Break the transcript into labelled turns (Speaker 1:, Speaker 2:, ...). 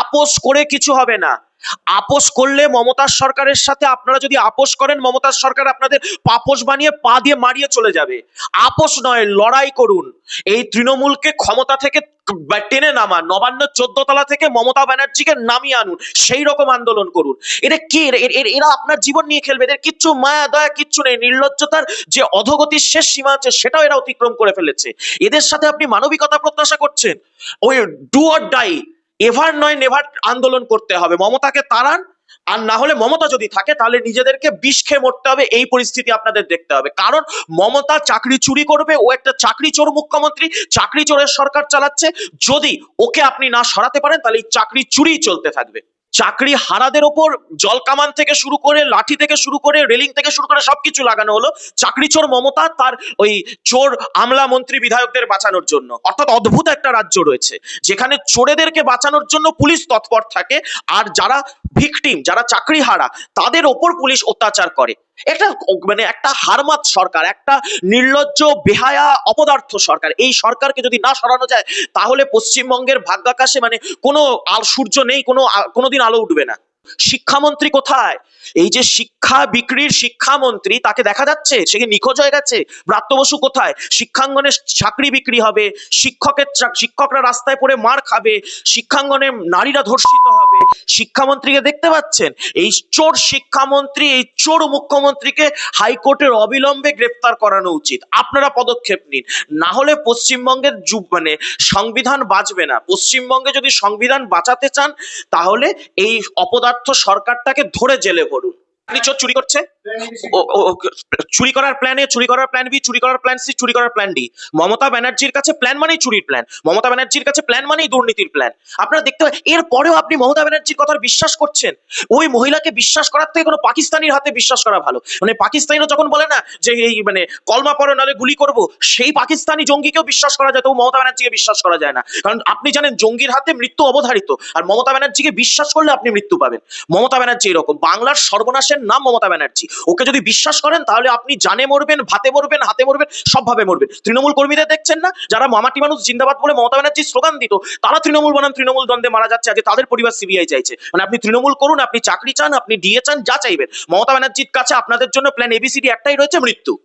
Speaker 1: আপোষ করে কিছু হবে না। আপোষ করলে মমতার সরকারের সাথে আপনারা যদি আপোষ করেন মমতার সরকার আপনাদের পাপোশ বানিয়ে পা দিয়ে মারিয়ে চলে যাবে। আপোষ নয়, লড়াই করুন। এই তৃণমূলকে ক্ষমতা থেকে টেনে নামান, নবান্ন চোদ্দ তলা থেকে মমতা ব্যানার্জিকে নামিয়ে আনুন, সেই রকম আন্দোলন করুন। এটা কি? এরা আপনার জীবন নিয়ে খেলবে, এদের কিচ্ছু মায়া, দয়া, কিচ্ছু নেই। নির্লজ্জতার যে অধগতির শেষ সীমা আছে, সেটাও এরা অতিক্রম করে ফেলেছে। এদের সাথে আপনি মানবিকতা প্রত্যাশা করছেন। ওই ডু অর ডাই এভার নয়, নেভার আন্দোলন করতে হবে। মমতাকে তাড়ান, আর না হলে মমতা যদি থাকে, তাহলে নিজেদেরকে বিষ খেয়ে মরতে হবে। এই পরিস্থিতি আপনাদের দেখতে হবে। কারণ মমতা চাকরি চুরি করবে, ও একটা চাকরি চোর মুখ্যমন্ত্রী, চাকরি চোরের সরকার চালাচ্ছে। যদি ওকে আপনি না সরাতে পারেন, তাহলে এই চাকরি চুরি চলতে থাকবে। চাকরি হারাদের ওপর জল কামান থেকে শুরু করে, লাঠি থেকে শুরু করে, রেলিং থেকে শুরু করে সবকিছু লাগানো হলো। চাকরি চোর মমতা তার ওই চোর আমলা মন্ত্রী বিধায়কদের বাঁচানোর জন্য। অর্থাৎ অদ্ভুত একটা রাজ্য রয়েছে, যেখানে চোরেদেরকে বাঁচানোর জন্য পুলিশ তৎপর থাকে। আর যারা ভিকটিম যারা চাকরি হারা, তাদের ওপর পুলিশ অত্যাচার করে। এটা মানে একটা হারমাত সরকার, একটা নির্লজ্জ, বেহায়া, অপদার্থ সরকার। এই সরকারকে যদি না সরানো যায়, তাহলে পশ্চিমবঙ্গের ভাগ্যাকাশে মানে কোনো আল সূর্য নেই, কোনো কোনোদিন আলো উঠবে না। শিক্ষামন্ত্রী কোথায়? এই যে শিক্ষা বিক্রির শিক্ষামন্ত্রী, তাকে দেখা যাচ্ছে? সে কি নিখোঁজ হয়ে গেছে? ব্রাত্য বসু কোথায়? শিক্ষাঙ্গনে চাকরি বিক্রি হবে, শিক্ষকের শিক্ষকরা রাস্তায় পড়ে মার খাবে, শিক্ষাঙ্গনে নারীরা ধর্ষিত হবে। শিক্ষামন্ত্রীকে দেখতে পাচ্ছেন? এই চোর শিক্ষামন্ত্রী, এই চোর মুখ্যমন্ত্রীকে হাইকোর্টের অবিলম্বে গ্রেফতার করানো উচিত। আপনারা পদক্ষেপ নিন। না হলে পশ্চিমবঙ্গের যু- মানে সংবিধান বাঁচবে না। পশ্চিমবঙ্গে যদি সংবিধান বাঁচাতে চান, তাহলে এই অপদার্থ সরকারটাকে ধরে জেলে ভরুন। চোর করার প্ল্যান এ চুরি করার প্ল্যান বি চুরি করার প্ল্যান সি চুরি করার প্ল্যান ডি মমতা ব্যানার্জির কাছে প্ল্যান মানেই চুরির প্ল্যান মমতা ব্যানার্জির কাছে প্ল্যান মানেই দুর্নীতির প্ল্যান আপনারা দেখতে পাবেন এরপরেও আপনি মমতা ব্যানার্জির কথা বিশ্বাস করছেন? ওই মহিলাকে বিশ্বাস করার থেকে কোনো পাকিস্তানির হাতে বিশ্বাস করা ভালো? মানে পাকিস্তানিরা যখন বলে না যে এই মানে কলমা পড়ো নালে গুলি করব, সেই পাকিস্তানি জঙ্গিকেও বিশ্বাস করা যায়, তবু মমতা ব্যানার্জিকে বিশ্বাস করা যায় না। কারণ আপনি জানেন, জঙ্গির হাতে মৃত্যু অবধারিত। আর মমতা ব্যানার্জিকে বিশ্বাস করলে আপনি মৃত্যু পাবেন। মমতা ব্যানার্জি এরকম। বাংলার সর্বনাশের নাম মমতা ব্যানার্জি। ওকে যদি বিশ্বাস করেন, তাহলে আপনি জানে মরবেন, ভাতে মরবেন, হাতে মরবেন, সবভাবে মরবেন। তৃণমূল কর্মীদের দেখছেন না? যারা মামাটি মানুষ জিন্দাবাদ বলে মমতা ব্যানার্জি স্লোগান দিত, তারা তৃণমূল বানান, তৃণমূল দ্বন্দ্বে মারা যাচ্ছে। আজকে তাদের পরিবার সিবিআই চাইছে। মানে আপনি তৃণমূল করুন, আপনি চাকরি চান, আপনি ডিএ চান, যা চাইবেন। মমতা ব্যানার্জির কাছে আপনাদের জন্য প্ল্যান এবিসিডি একটাই রয়েছে, মৃত্যু।